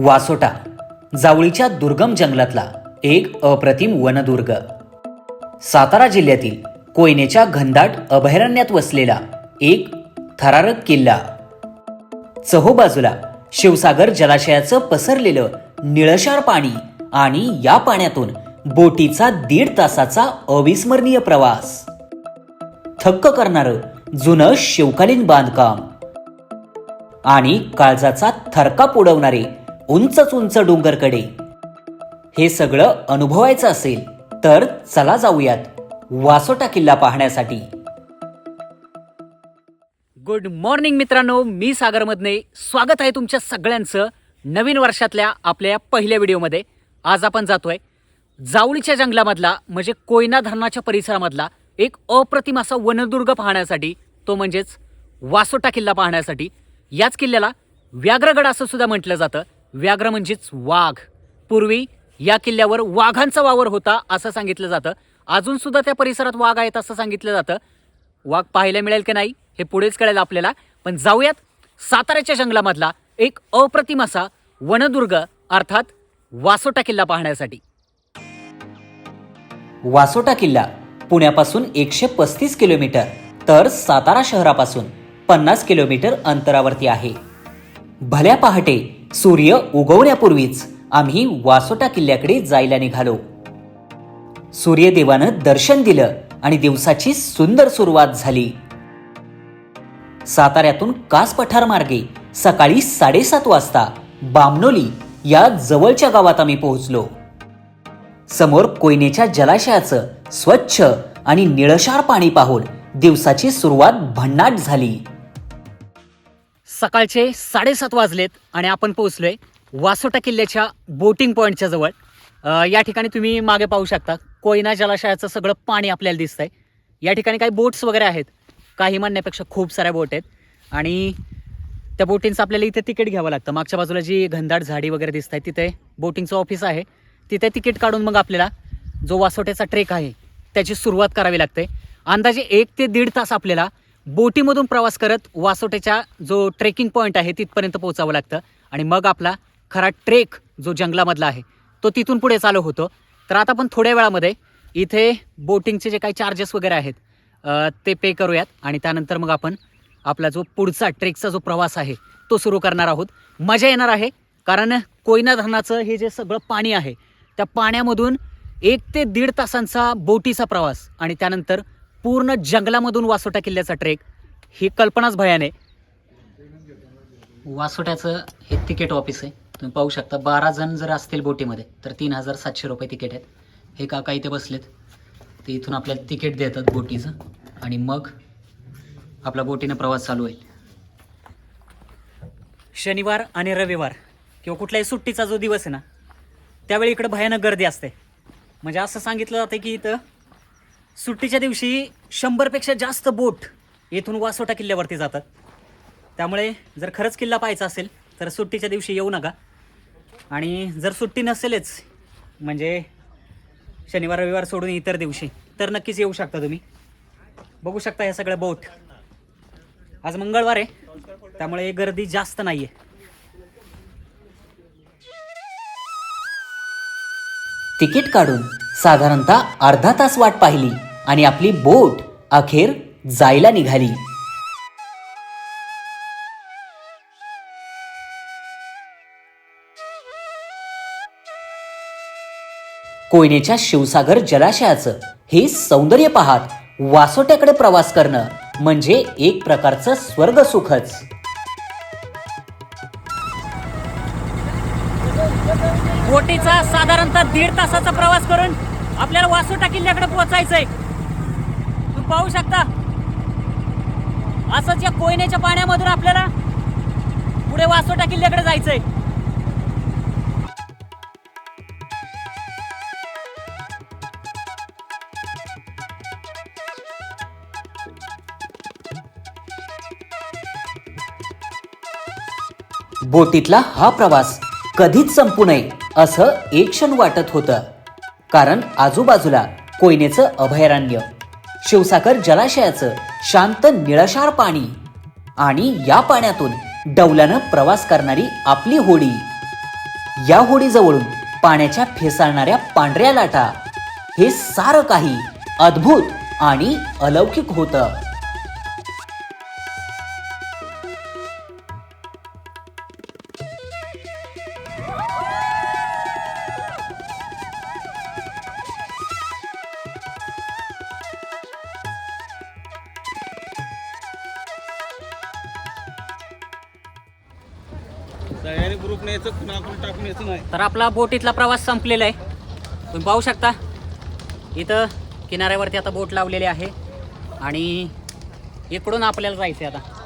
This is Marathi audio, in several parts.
वासोटा जावळीच्या दुर्गम जंगलातला एक अप्रतिम वनदुर्ग. सातारा जिल्ह्यातील कोयनेच्या घनदाट अभयारण्यात वसलेला एक थरारक किल्ला. चहोबाजूला शिवसागर जलाशयाचं पसरलेलं निळशार पाणी आणि या पाण्यातून बोटीचा दीड तासाचा अविस्मरणीय प्रवास. थक्क करणारं जुनं शिवकालीन बांधकाम आणि काळजाचा थरकाप उडवणारे उंचच उंच डोंगरकडे. हे सगळं अनुभवायचं असेल तर चला जाऊयात वासोटा किल्ला पाहण्यासाठी. गुड मॉर्निंग मित्रांनो मी सागर मधने स्वागत आहे तुमच्या सगळ्यांचं नवीन वर्षातल्या आपल्या पहिल्या व्हिडिओमध्ये. आज आपण जातोय जावळीच्या जंगलामधला म्हणजे कोयना धरणाच्या परिसरामधला एक अप्रतिम असा वनदुर्ग पाहण्यासाठी तो म्हणजेच वासोटा किल्ला पाहण्यासाठी. याच किल्ल्याला व्याघ्रगड असं सुद्धा म्हटलं जातं. व्याघ्र म्हणजेच वाघ. पूर्वी या किल्ल्यावर वाघांचा वावर होता असं सांगितलं जातं. अजून सुद्धा त्या परिसरात वाघ आहेत असं सांगितलं जातं. वाघ पाहायला मिळेल की नाही हे पुढेच कळेल आपल्याला. पण जाऊयात साताऱ्याच्या जंगलामधला एक अप्रतिम असा वनदुर्ग अर्थात वासोटा किल्ला पाहण्यासाठी. वासोटा किल्ला पुण्यापासून एकशे पस्तीस किलोमीटर तर सातारा शहरापासून पन्नास किलोमीटर अंतरावरती आहे. भल्या पहाटे सूर्य उगवण्यापूर्वीच आम्ही वासोटा किल्ल्याकडे जायला निघालो. सूर्यदेवानं दर्शन दिलं आणि दिवसाची सुंदर सुरुवात झाली. साताऱ्यातून कास पठार मार्गे सकाळी साडेसात वाजता बामनोली या जवळच्या गावात आम्ही पोहोचलो. समोर कोयनेच्या जलाशयाचं स्वच्छ आणि निळशार पाणी पाहून दिवसाची सुरुवात भन्नाट झाली. सकाळचे साडेसात वाजलेत आणि आपण पोहोचलोय वासोटा किल्ल्याच्या बोटिंग पॉईंटच्या जवळ. या ठिकाणी तुम्ही मागे पाहू शकता कोयना जलाशयाचं सगळं पाणी आपल्याला दिसतंय. या ठिकाणी काही बोट्स वगैरे आहेत. काही म्हणण्यापेक्षा खूप साऱ्या बोट आहेत. आणि त्या बोटिंगचं आपल्याला इथे तिकीट घ्यावं लागतं. मागच्या बाजूला जी घनदाट झाडी वगैरे दिसत आहे तिथे बोटिंगचं ऑफिस आहे. तिथे तिकीट काढून मग आपल्याला जो वासोट्याचा ट्रेक आहे त्याची सुरुवात करावी लागते. अंदाजे एक ते दीड तास आपल्याला बोटीमधून प्रवास करत वासोटेच्या जो ट्रेकिंग पॉईंट आहे तिथपर्यंत पोहोचावं लागतं. आणि मग आपला खरा ट्रेक जो जंगलामधला आहे तो तिथून पुढे चालू होतो. तर आता आपण थोड्या वेळामध्ये इथे बोटिंगचे जे काही चार्जेस वगैरे आहेत ते पे करूयात. आणि त्यानंतर मग आपण आपला जो पुढचा ट्रेकचा जो प्रवास आहे तो सुरू करणार आहोत. मजा येणार आहे कारण कोयना धरणाचं हे जे सगळं पाणी आहे त्या पाण्यामधून एक ते दीड तासांचा बोटीचा प्रवास आणि त्यानंतर पूर्ण जंगलामधून वासोटा किल्ल्याचा ट्रेक ही कल्पनाच भयान वासोट्याचं हे तिकीट ऑफिस आहे. तुम्ही पाहू शकता बारा जण जर असतील बोटीमध्ये तर तीन हजार सातशे रुपये तिकीट आहेत. हे काका इथे बसलेत. ते इथून आपल्याला तिकीट देतात बोटीचं. आणि मग आपला बोटीनं प्रवास चालू होईल शनिवार आणि रविवार किंवा कुठल्याही सुट्टीचा जो दिवस आहे ना त्यावेळी इकडं भयानक गर्दी असते. म्हणजे असं सांगितलं जातं की इथं सुट्टीच्या दिवशी शंभरपेक्षा जास्त बोट येथून वासोटा किल्ल्यावरती जातात. त्यामुळे जर खरंच किल्ला पाहायचा असेल तर सुट्टीच्या दिवशी येऊ नका. आणि जर सुट्टी नसेलच म्हणजे शनिवार रविवार सोडून इतर दिवशी तर नक्कीच येऊ शकता तुम्ही. बघू शकता ह्या सगळ्या बोट. आज मंगळवार आहे त्यामुळे गर्दी जास्त नाही आहे तिकीट काढून साधारणतः अर्धा तास वाट पाहिली. आणि आपली बोट अखेर जायला निघाली. कोयनेच्या शिवसागर जलाशयाचं हे सौंदर्य पाहत वासोट्याकडे प्रवास करणं म्हणजे एक प्रकारचं स्वर्ग सुखच बोटीचा साधारणतः दीड तासाचा प्रवास करून आपल्याला वासोटा किल्ल्याकडे पोहोचायचंय. पाहू शकता. असंच या कोयनेच्या पाण्यामधून आपल्याला पुढे वासोटा किल्ल्याकडे जायचंय. बोटीतला हा प्रवास कधीच संपू नये असं एक क्षण वाटत होतं. कारण आजूबाजूला कोयनेचं अभयारण्य. शिवसागर जलाशयाचं शांत निळशार पाणी आणि या पाण्यातून डौल्यानं प्रवास करणारी आपली होडी. या होडीजवळून पाण्याच्या फेसाळणाऱ्या पांढऱ्या लाटा. हे सारं काही अद्भुत आणि अलौकिक होतं. ग्रुप कुणाकडून टाकून यायचं नाही. तर आपला बोटीतला प्रवास संपलेला आहे. तुम्ही पाहू शकता. इथं किनाऱ्यावरती आता बोट लावलेली आहे. आणि इकडून आपल्याला जायचं आहे आता.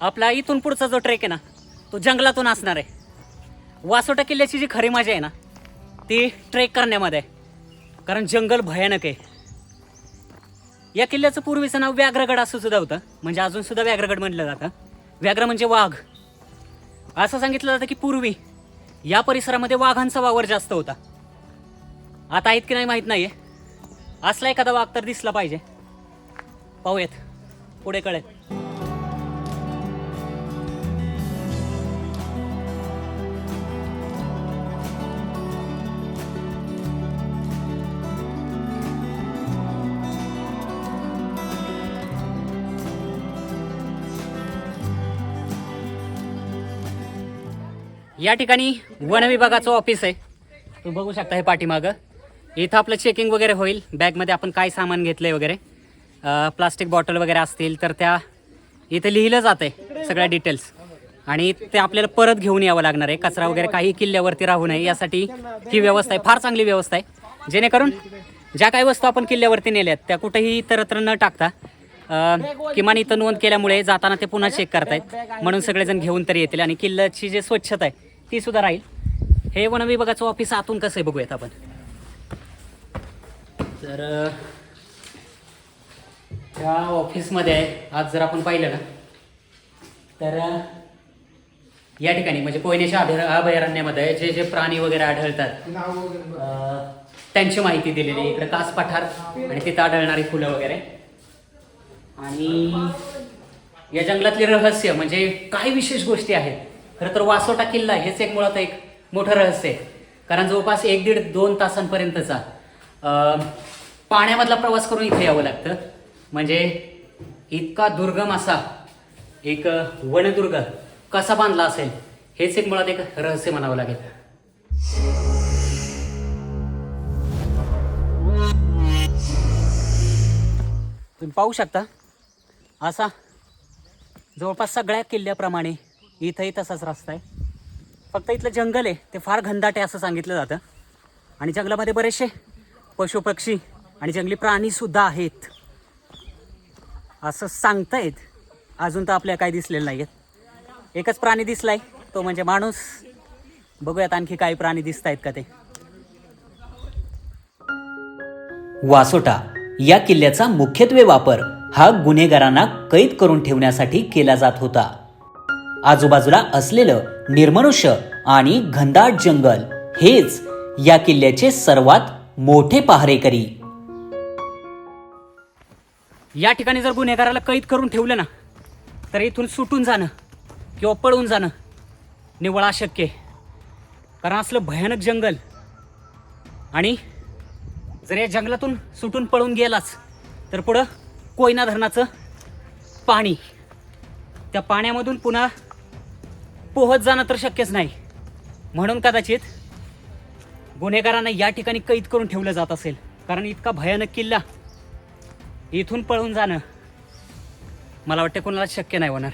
आपला इथून पुढचा जो ट्रेक आहे ना तो जंगलातून असणार आहे. वासोटा किल्ल्याची जी खरी मजा आहे ना ती ट्रेक करण्यामध्ये. आहे कारण जंगल भयानक आहे. या किल्ल्याचं पूर्वीचं नाव व्याघ्रगड असं सुद्धा होतं. म्हणजे अजून सुद्धा व्याघ्रगड म्हटलं जातं. व्याघ्र म्हणजे वाघ. असं सांगितलं जातं की पूर्वी या परिसरामध्ये वाघांचा वावर जास्त होता. आता आहेत की नाही माहीत नाही आहे असला एखादा वाघ तर दिसला पाहिजे. पाहूयात. पुढे कळेल. या ठिकाणी वन विभागाचं ऑफिस आहे. तुम्ही बघू शकता हे पाठीमागं. इथं आपलं चेकिंग वगैरे होईल. बॅगमध्ये आपण काय सामान घेतलं आहे वगैरे प्लास्टिक बॉटल वगैरे असतील तर त्या इथं लिहिलं जातं आहे सगळ्या डिटेल्स आणि ते आपल्याला परत घेऊन यावं लागणार आहे. कचरा वगैरे काही किल्ल्यावरती राहू नये. यासाठी ही व्यवस्था आहे. फार चांगली व्यवस्था आहे. जेणेकरून ज्या काही वस्तू आपण किल्ल्यावरती नेल्यात त्या कुठेही इतरत्र न टाकता किमान इथं नोंद केल्यामुळे जाताना ते पुन्हा चेक करतायत. म्हणून सगळेजण घेऊन तरी येतील. आणि किल्ल्याची जी स्वच्छता आहे ती सुद्धा राहील. हे वन विभागाचं ऑफिस आतून कसं आहे बघूयात आपण. तर त्या ऑफिसमध्ये आहे आज जर आपण पाहिलं ना तर या ठिकाणी म्हणजे कोयनेच्या अभय अभयारण्यामध्ये जे जे प्राणी वगैरे आढळतात त्यांची माहिती दिलेली इकडे कास पठार आणि तिथं आढळणारी फुलं वगैरे. आणि या जंगलातले रहस्य म्हणजे काय विशेष गोष्टी आहेत. खरं तर वासोटा किल्ला हेच एक मुळात एक मोठं रहस्य आहे. कारण जवळपास एक दीड दोन तासांपर्यंतचा पाण्यामधला प्रवास करून इथे यावं लागतं. म्हणजे इतका दुर्गम असा एक वनदुर्ग कसा बांधला असेल हेच एक मुळात एक रहस्य म्हणावं लागेल. तुम्ही पाहू शकता असा जवळपास सगळ्या किल्ल्याप्रमाणे इथंही तसाच रस्ता आहे. फक्त इथलं जंगल आहे ते फार घनदाट आहे असं सांगितलं जातं. आणि जंगलामध्ये बरेचसे पशुपक्षी आणि जंगली प्राणीसुद्धा आहेत. असं सांगतायत. अजून तर आपल्या काही दिसलेलं नाही आहेत एकच प्राणी दिसलाय तो म्हणजे माणूस. बघूयात आणखी काही प्राणी दिसत आहेत का ते. वासोटा या किल्ल्याचा मुख्यत्वे वापर हा गुन्हेगारांना कैद करून ठेवण्यासाठी केला जात होता. आजूबाजूला असलेलं निर्मनुष्य आणि घनदाट जंगल हेच या किल्ल्याचे सर्वात मोठे पहारेकरी. या ठिकाणी जर गुन्हेगाराला कैद करून ठेवलं ना तर इथून सुटून जाणं किंवा पळून जाणं निवळ अशक्य कारण असलं भयानक जंगल आणि जर या जंगलातून सुटून पळून गेलाच तर पुढं कोयना धरणाचं पाणी. त्या पाण्यामधून पुन्हा पोहत जाणं तर शक्यच नाही. म्हणून कदाचित गुन्हेगारांना या ठिकाणी कैद करून ठेवलं जात असेल. कारण इतका भयानक किल्ला इथून पळून जाणं मला वाटतं कोणाला शक्य नाही होणार.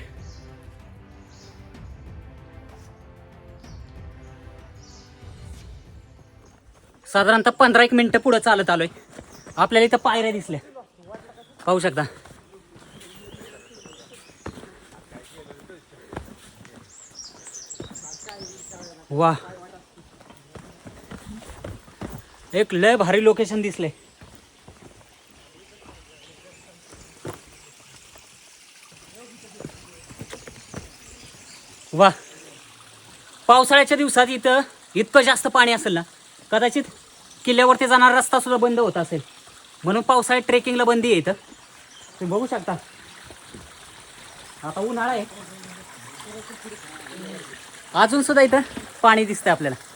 साधारणतः पंधरा एक मिनिटं पुढं चालत आलोय. आपल्याला इथं पायऱ्या दिसल्या. पाहू शकता. वा एक लय भारी लोकेशन दिसले वा पावसाळ्याच्या दिवसात इथं इतकं जास्त पाणी असेल ना कदाचित किल्ल्यावरती जाणारा रस्ता सुद्धा बंद होत असेल. म्हणून पावसाळ्यात ट्रेकिंगला बंदी आहे इथं. तुम्ही बघू शकता. आता उन्हाळा आहे. अजून सुद्धा इथं पाणी दिसतंय आपल्याला.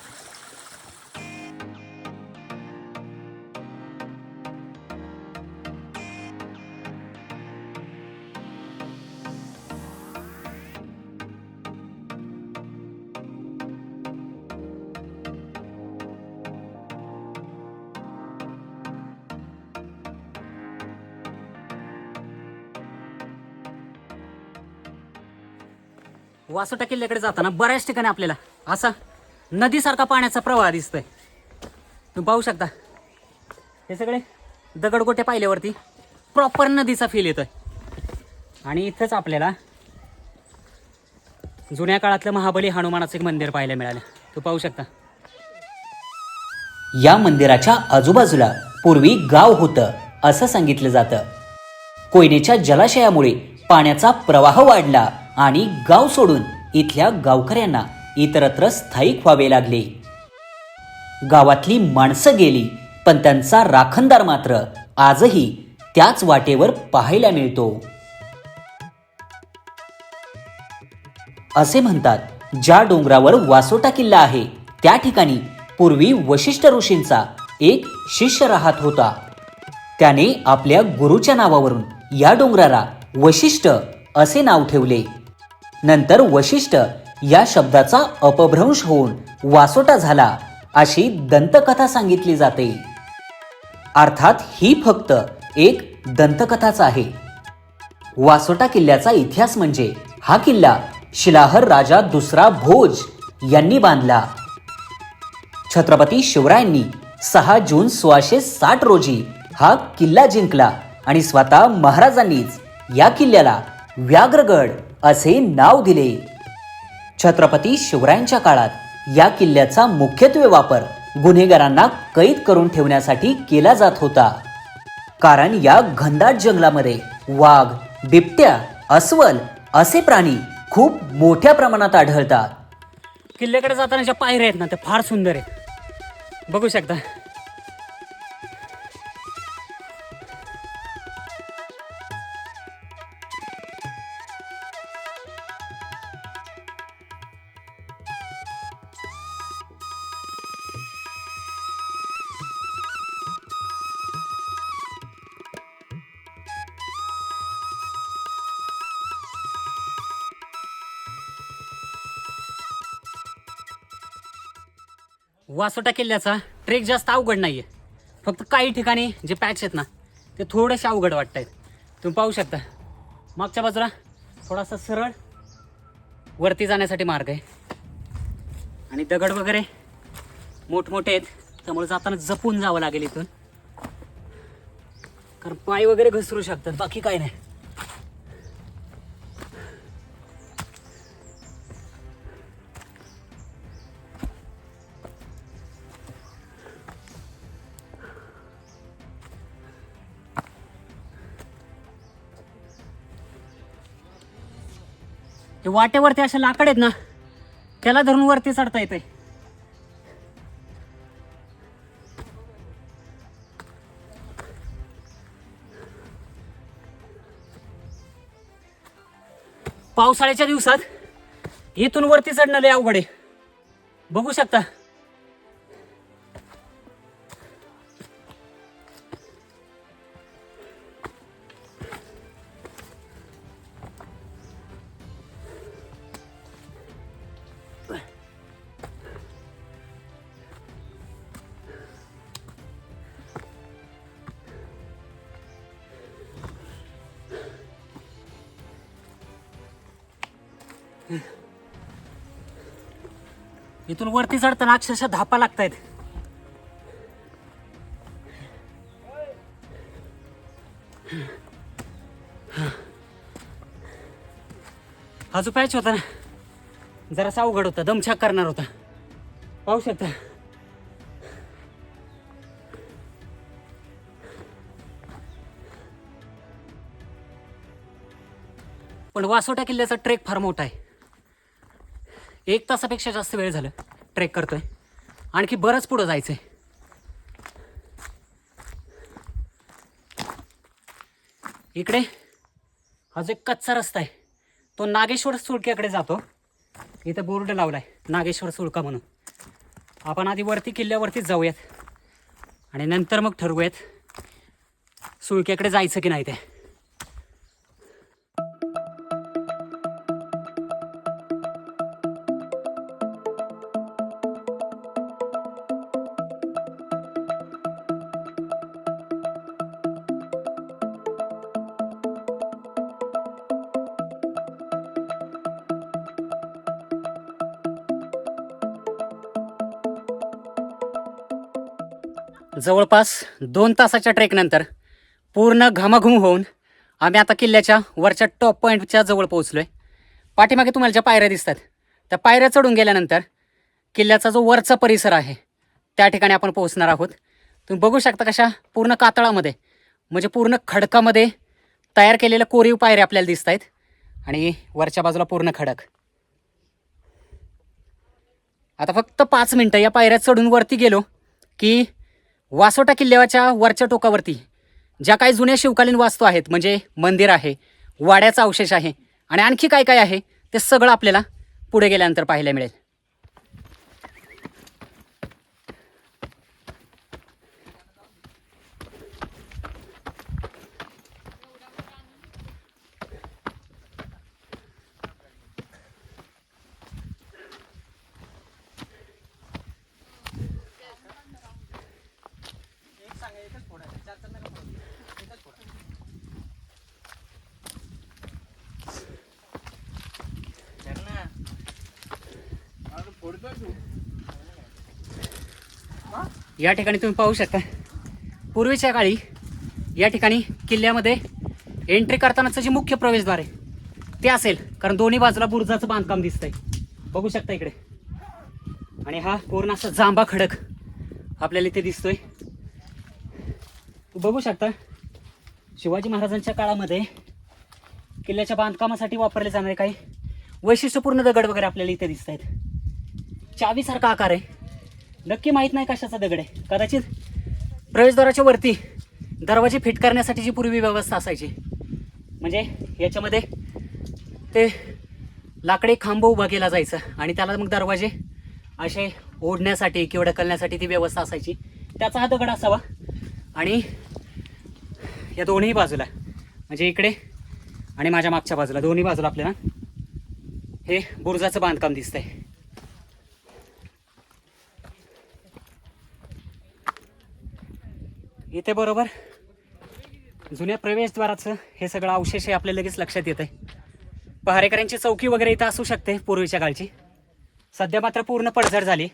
वासोटा किल्ल्याकडे जाताना बऱ्याच ठिकाणी आपल्याला असा नदीसारखा पाण्याचा प्रवाह दिसतोय. तुम्ही पाहू शकता. हे सगळे दगडगोटे पाहिल्यावरती प्रॉपर नदीचा फील येतोय. आणि इथंच आपल्याला जुन्या काळातलं महाबली हनुमानाचं एक मंदिर पाहायला मिळालं. तू पाहू शकता. या मंदिराच्या आजूबाजूला पूर्वी गाव होतं असं सांगितलं जातं. कोयनेच्या जलाशयामुळे पाण्याचा प्रवाह वाढला. आणि गाव सोडून इथल्या गावकऱ्यांना इतरत्र स्थायिक व्हावे लागले. गावातली माणसं गेली पण त्यांचा राखणदार मात्र आजही त्याच वाटेवर पाहायला मिळतो. असे म्हणतात ज्या डोंगरावर वासोटा किल्ला आहे त्या ठिकाणी पूर्वी वशिष्ठ ऋषींचा एक शिष्य राहत होता. त्याने आपल्या गुरुच्या नावावरून या डोंगराला वशिष्ठ असे नाव ठेवले. नंतर वशिष्ठ या शब्दाचा अपभ्रंश होऊन वासोटा झाला अशी दंतकथा सांगितली जाते. अर्थात ही फक्त एक दंतकथाच आहे. वासोटा किल्ल्याचा इतिहास म्हणजे हा किल्ला शिलाहर राजा दुसरा भोज यांनी बांधला. छत्रपती शिवरायांनी सहा जून सोळाशे साठ रोजी हा किल्ला जिंकला आणि स्वतः महाराजांनीच या किल्ल्याला व्याघ्रगड असे नाव दिले. छत्रपती शिवरायांच्या काळात या किल्ल्याचा मुख्यत्वे वापर गुन्हेगारांना कैद करून ठेवण्यासाठी केला जात होता. कारण या घनदाट जंगलामध्ये वाघ बिबट्या अस्वल असे प्राणी खूप मोठ्या प्रमाणात आढळतात. किल्ल्याकडे जाताना ज्या पायऱ्या आहेत ना त्या फार सुंदर आहेत. बघू शकता. वासोटा किल्ल्याचा ट्रेक जास्त अवघड नाही आहे फक्त काही ठिकाणी जे पॅच आहेत ना ते थोडेसे अवघड वाटत आहेत तुम्ही पाहू शकता. मागच्या बाजूला थोडासा सरळ वरती जाण्यासाठी मार्ग आहे. आणि दगड वगैरे मोठमोठे आहेत. त्यामुळे जाताना जपून जावं लागेल इथून. कारण पाय वगैरे घसरू शकतात बाकी काय नाही. हे वाटेवरती असे लाकड आहेत ना त्याला धरून वरती चढता येते पावसाळ्याच्या दिवसात इथून वरती चढणं लय अवघड आहे. बघू शकता इथून वरती चढताना अक्षरशः धापा लागतायत. हा जो पॅच होता ना जरासा अवघड होता दमछाक करणार होता. पाहू शकता. पण वासोटा किल्ल्याचा ट्रेक फार मोठा आहे. एक तासापेक्षा जास्त वेळ झालं. ट्रेक करतोय. आणखी बरंच पुढं जायचं आहे इकडे हा जो एक कच्चा रस्ता आहे तो नागेश्वर सुळक्याकडे जातो. इथं बोर्ड लावला आहे नागेश्वर सुळका म्हणून. आपण आधी वरती किल्ल्यावरती जाऊयात. आणि नंतर मग ठरवूयात सुळक्याकडे जायचं की नाही ते. जवळपास दोन तासाच्या ट्रेकनंतर पूर्ण घामाघूम होऊन आम्ही आता किल्ल्याच्या वरच्या टॉप पॉईंटच्या जवळ पोहोचलो आहे पाठीमागे तुम्हाला ज्या पायऱ्या दिसतात त्या पायऱ्या चढून गेल्यानंतर किल्ल्याचा जो वरचा परिसर आहे त्या ठिकाणी आपण पोहोचणार आहोत. तुम्ही बघू शकता कशा पूर्ण कातळामध्ये म्हणजे पूर्ण खडकामध्ये तयार केलेल्या कोरीव पायऱ्या आपल्याला दिसत आहेत आणि वरच्या बाजूला पूर्ण खडक. आता फक्त पाच मिनटं या पायऱ्या चढून वरती गेलो की वासोटा किल्ल्याच्या वरच्या टोकावरती ज्या काही जुन्या शिवकालीन वास्तू आहेत म्हणजे मंदिर आहे वाड्याचा अवशेष आहे आणि आणखी काय काय आहे ते सगळं आपल्याला पुढे गेल्यानंतर पाहायला मिळेल. या ठिकाणी तुम्ही पाहू शकता. पूर्वीच्या काळी या ठिकाणी किल्ल्यामध्ये एंट्री करतानाचं जे मुख्य प्रवेशद्वार आहे ते असेल. कारण दोन्ही बाजूला बुरुजाचं बांधकाम दिसतंय. बघू शकता इकडे. आणि हा पूर्ण असा जांबा खडक आपल्याला इथे दिसतोय. बघू शकता शिवाजी महाराजांच्या काळामध्ये किल्ल्याच्या बांधकामासाठी वापरले जाणारे काही वैशिष्ट्यपूर्ण दगड वगैरे आपल्याला इथे दिसत आहेत चावीसारखा आकार आहे. नक्की माहीत नाही कशाचा दगड. आहे कदाचित प्रवेशद्वाराच्या वरती दरवाजे फिट करण्यासाठीची पूर्वी व्यवस्था असायची. म्हणजे याच्यामध्ये ते लाकडे खांब उभा केला जायचं आणि त्याला मग दरवाजे असे ओढण्यासाठी किंवा ढकलण्यासाठी ती व्यवस्था असायची. त्याचा हा दगड असावा. आणि या दोन्ही बाजूला म्हणजे इकडे आणि माझ्या मागच्या बाजूला दोन्ही बाजूला आपल्याला हे बुरुजाचं बांधकाम दिसतंय. इथे बरोबर? जुन्या प्रवेशद्वाराचं हे सगळं अवशेष हे आपल्या लगेच लक्षात येत आहे पहारेकऱ्यांची चौकी वगैरे इथं असू शकते पूर्वीच्या काळची. सध्या मात्र पूर्ण पडझड झाली.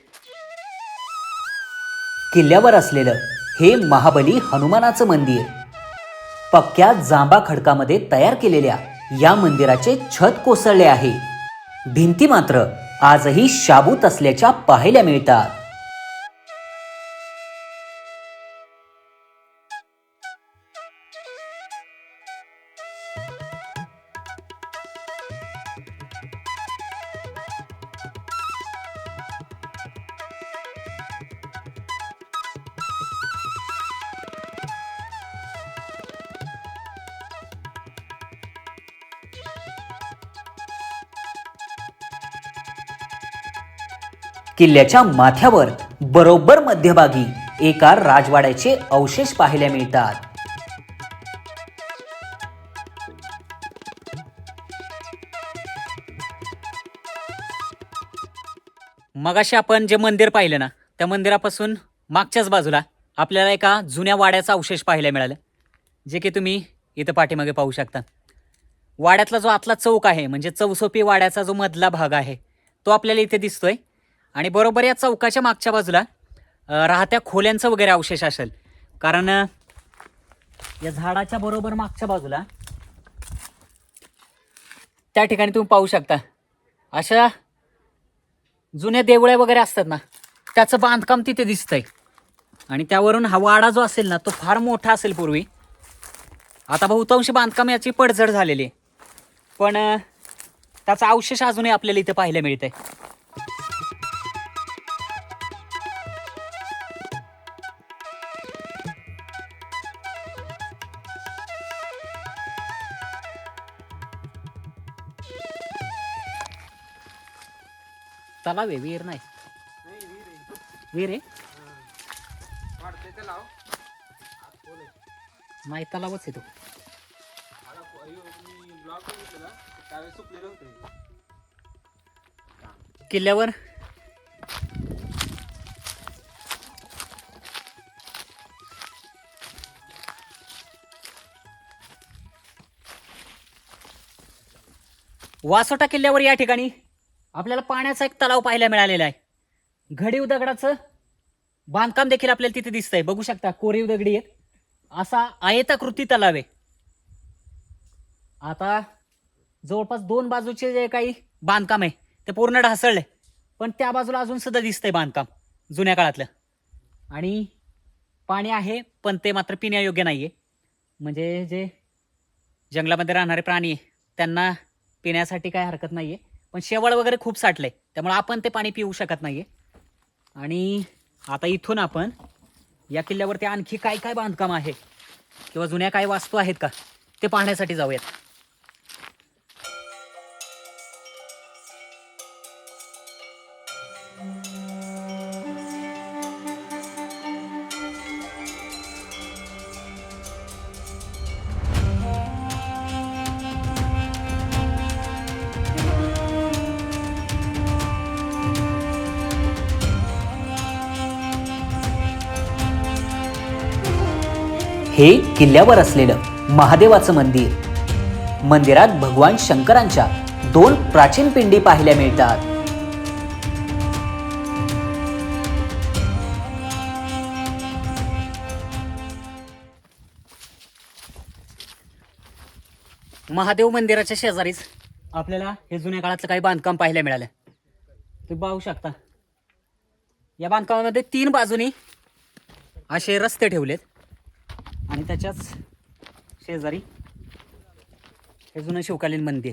किल्ल्यावर असलेलं हे महाबली हनुमानाचं मंदिर. पक्क्या जांबा खडकामध्ये तयार केलेल्या या मंदिराचे छत कोसळले आहे. भिंती मात्र आजही शाबूत असल्याच्या पाहायला मिळतात. किल्ल्याच्या माथ्यावर बरोबर मध्यभागी एका राजवाड्याचे अवशेष पाहायला मिळतात. मगाशी आपण जे मंदिर पाहिलं ना त्या मंदिरापासून मागच्याच बाजूला आपल्याला एका जुन्या वाड्याचा अवशेष पाहायला मिळाला जे की तुम्ही इथं पाठीमागे पाहू शकता. वाड्यातला जो आतला चौक आहे म्हणजे चौसोपी वाड्याचा जो मधला भाग आहे तो आपल्याला इथे दिसतोय. आणि बरोबर या चौकाच्या मागच्या बाजूला राहत्या खोल्यांचं वगैरे अवशेष असेल. कारण या झाडाच्या बरोबर मागच्या बाजूला त्या ठिकाणी तुम्ही पाहू शकता. अशा जुन्या देवळ्या वगैरे असतात ना त्याचं बांधकाम तिथे दिसतंय. आणि त्यावरून हा वाडा जो असेल ना तो फार मोठा असेल पूर्वी. आता बहुतांशी बांधकाम याची पडझड झालेली आहे. पण त्याचा अवशेष अजूनही आपल्याला इथे पाहायला मिळतंय. तलाव आहे विहीर नाही. विहीर आहे. नाही तलावच आहे तो. किल्ल्यावर? वासोटा किल्ल्यावर या ठिकाणी. आपल्याला पाण्याचा एक तलाव पाहायला मिळालेला आहे. घडीव दगडाचं बांधकाम देखील आपल्याला तिथे दिसतंय. बघू शकता कोरीव दगडी आहेत असा आयताकृती तलाव आहे. आता जवळपास दोन बाजूचे जे काही बांधकाम आहे ते पूर्ण ढासळले पण त्या बाजूला अजून सुद्धा दिसतंय बांधकाम जुन्या काळातलं. आणि पाणी आहे पण ते मात्र पिण्यायोग्य नाही आहे म्हणजे जे जंगलामध्ये राहणारे प्राणी आहे त्यांना पिण्यासाठी काय हरकत नाही आहे पण शेवाळ वगैरे खूप साठलंय. त्यामुळे आपण ते पाणी पिऊ शकत नाही आहे आणि आता इथून आपण या किल्ल्यावरती आणखी काय काय बांधकाम आहे? किंवा जुन्या काय वास्तू आहेत का? ते पाहण्यासाठी जाऊयात. हे किल्ल्यावर असलेलं महादेवाचं मंदिर. मंदिरात भगवान शंकरांच्या दोन प्राचीन पिंडी पाहायला मिळतात. महादेव मंदिराच्या शेजारीच आपल्याला हे जुन्या काळातलं काही बांधकाम पाहायला मिळालं. तुम्ही पाहू शकता. या बांधकामामध्ये तीन बाजूनी असे रस्ते ठेवलेत. आणि त्याच्याच शेजारी हे जुनं शिवकालीन मंदिर.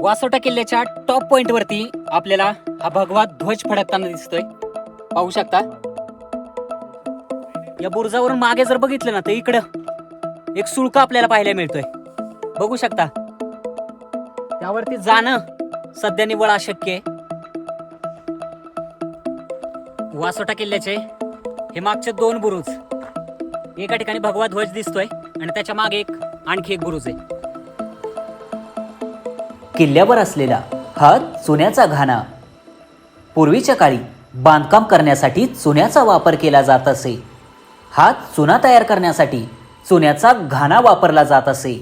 वासोटा किल्ल्याच्या टॉप पॉइंट वरती आपल्याला हा भगवा ध्वज फडकताना दिसतोय. पाहू शकता? या बुरुजावरून मागे जर बघितलं ना तर इकडं एक सुळका आपल्याला पाहायला मिळतोय. बघू शकता. त्यावरती जाणं सध्या निवड अशक्य आहे. वासोटा किल्ल्याचे हे मागचे दोन बुरुज. एका ठिकाणी भगवा ध्वज दिसतोय आणि त्याच्यामागे एक आणखी एक बुरुज आहे. किल्ल्यावर असलेला हा चुन्याचा घाणा पूर्वीच्या काळी बांधकाम करण्यासाठी चुन्याचा वापर केला जात असे. हा चुना तयार करण्यासाठी चुन्याचा घाणा वापरला जात असे.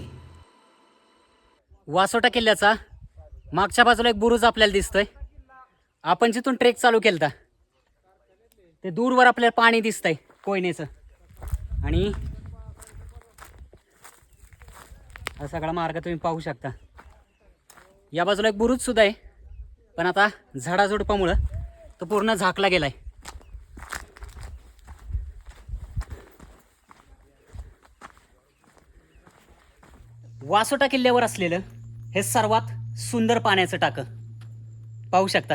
वासोटा किल्ल्याचा. मागच्या बाजूला एक बुरुज आपल्याला दिसतोय. आपण जिथून ट्रेक चालू केलता ते दूरवर आपल्याला पाणी दिसतंय कोयनेचं. आणि हा सगळा मार्ग तुम्ही पाहू शकता. या बाजूला एक बुरुज सुद्धा आहे पण आता झाडाझुडपामुळं तो पूर्ण झाकला गेलाय. वासोटा किल्ल्यावर असलेलं हे सर्वात सुंदर पाण्याचं टाकं. पाहू शकता.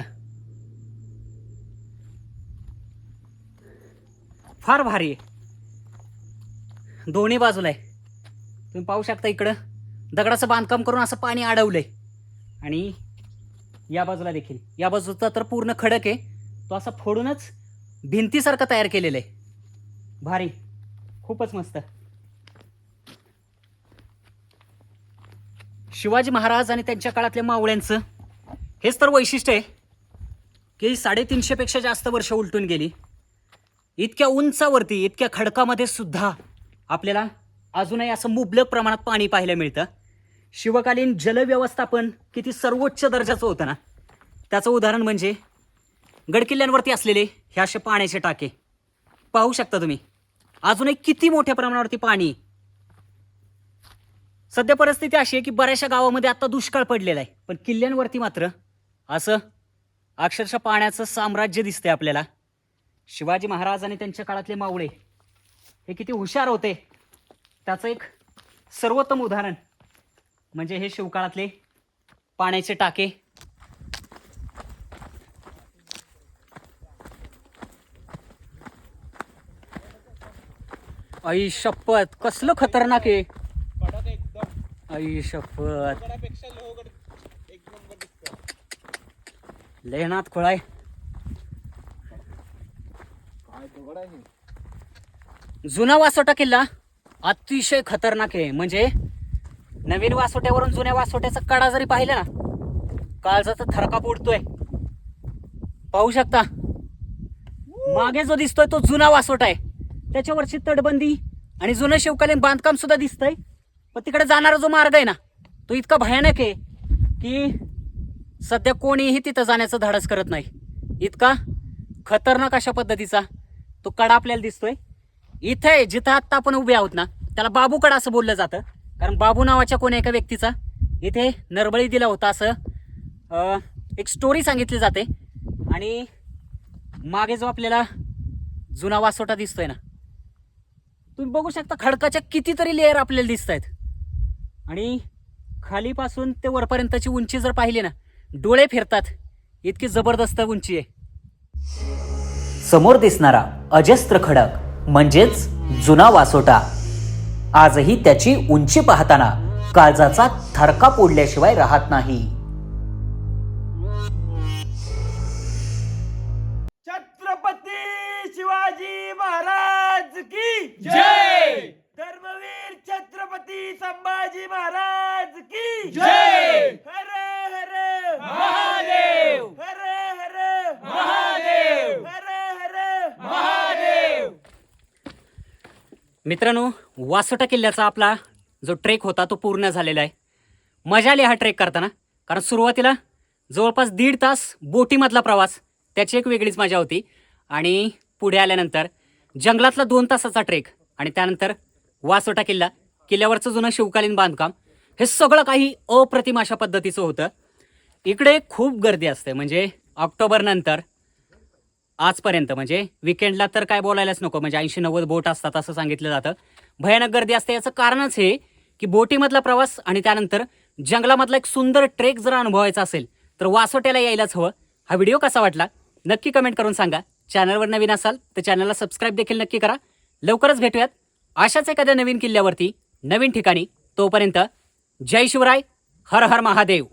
फार भारी आहे. दोन्ही बाजूला आहे. तुम्ही पाहू शकता इकडं. दगडाचं बांधकाम करून असं पाणी अडवलं आहे आणि या बाजूला देखील. या बाजूचा तर पूर्ण खडक आहे. तो असा फोडूनच भिंतीसारखं तयार केलेलं आहे. भारी. खूपच मस्त. शिवाजी महाराज आणि त्यांच्या काळातल्या मावळ्यांचं. हेच तर वैशिष्ट्य आहे. की साडेतीनशेपेक्षा जास्त वर्ष उलटून गेली. इतक्या उंचावरती इतक्या खडकामध्ये सुद्धा आपल्याला अजूनही असं मुबलक प्रमाणात पाणी पाहायला मिळतं. शिवकालीन जलव्यवस्थापन किती सर्वोच्च दर्जाचं होतं ना. त्याचं उदाहरण म्हणजे गडकिल्ल्यांवरती असलेले हे असे पाण्याचे टाके. पाहू शकता तुम्ही. अजूनही किती मोठ्या प्रमाणावरती पाणी सध्या परिस्थिती अशी आहे की बऱ्याचशा गावामध्ये आता दुष्काळ पडलेला आहे. पण किल्ल्यांवरती मात्र असं अक्षरशः पाण्याचं साम्राज्य दिसतंय आपल्याला. शिवाजी महाराज आणि त्यांच्या काळातले मावळे हे किती हुशार होते. त्याचं एक सर्वोत्तम उदाहरण म्हणजे हे शिवकाळातले पाण्याचे टाके. आई शपथ कसलं खतरनाक आहे. आई शपथ. लेहनाथ खोळाय. जुना वासोटा किल्ला अतिशय खतरनाक आहे. म्हणजे नवीन वासोट्यावरून जुन्या वासोट्याचा कडा जरी पाहिला ना काळजाचा थरकाप उडतोय. पाहू शकता? मागे जो दिसतोय तो जुना वासोटा आहे. त्याच्यावरची तटबंदी आणि जुनं शिवकालीन बांधकाम सुद्धा दिसतंय. पण तिकडे जाणारा जो मार्ग आहे ना तो इतका भयानक आहे की सध्या कोणीही तिथं जाण्याचं धाडस करत नाही. इतका खतरनाक अशा पद्धतीचा तो कडा आपल्याला दिसतोय. इथे जिथं आत्ता आपण उभे आहोत ना त्याला बाबू कडा असं बोललं जातं. कारण बाबू नावाच्या कोणी एका व्यक्तीचा इथे नरबळी दिला होता असं एक स्टोरी सांगितली जाते. आणि मागे जो आपल्याला जुना वासोटा दिसतोय ना तुम्ही बघू शकता खडकाच्या कितीतरी लेअर आपल्याला दिसत आहेत आणि खालीपासून ते वरपर्यंतची उंची जर पाहिली ना डोळे फिरतात. इतकी जबरदस्त उंची आहे. समोर दिसणारा अजस्त्र खडक म्हणजेच जुना वासोटा. आजही त्याची उंची पाहताना काळजाचा थरका पोडल्याशिवाय राहत नाही. छत्रपती शिवाजी महाराज की जय! छत्रपती संभाजी महाराज की जय! हर हर महादेव! हर हर महादेव! हर हर महादेव मित्रांनो वासोटा किल्ल्याचा आपला जो ट्रेक होता तो पूर्ण झालेला आहे मजा आली हा ट्रेक करताना कारण सुरुवातीला जवळपास दीड तास बोटीमधला प्रवास त्याची एक वेगळीच मजा होती आणि पुढे आल्यानंतर जंगलातला दोन तासाचा ट्रेक आणि त्यानंतर वासोटा किल्ला किल्ल्यावरचं जुनं शिवकालीन बांधकाम हे सगळं काही अप्रतिम अशा पद्धतीचं होतं. इकडे खूप गर्दी असते म्हणजे ऑक्टोबरनंतर आजपर्यंत म्हणजे विकेंडला तर काय बोलायलाच नको म्हणजे ऐंशी नव्वद बोट असतात असं सांगितलं जातं. भयानक गर्दी असते याचं कारणच हे की बोटीमधला प्रवास आणि त्यानंतर जंगलामधला एक सुंदर ट्रेक जर अनुभवायचा असेल तर वासोट्याला यायलाच हवं. हा व्हिडिओ कसा वाटला? नक्की कमेंट करून सांगा. चॅनलवर नवीन असाल तर चॅनलला सबस्क्राईब देखील नक्की करा. लवकरच भेटूयात अशाच एखाद्या नवीन किल्ल्यावरती. नवीन ठिकाणी तोपर्यंत जय शिवराय हर हर महादेव.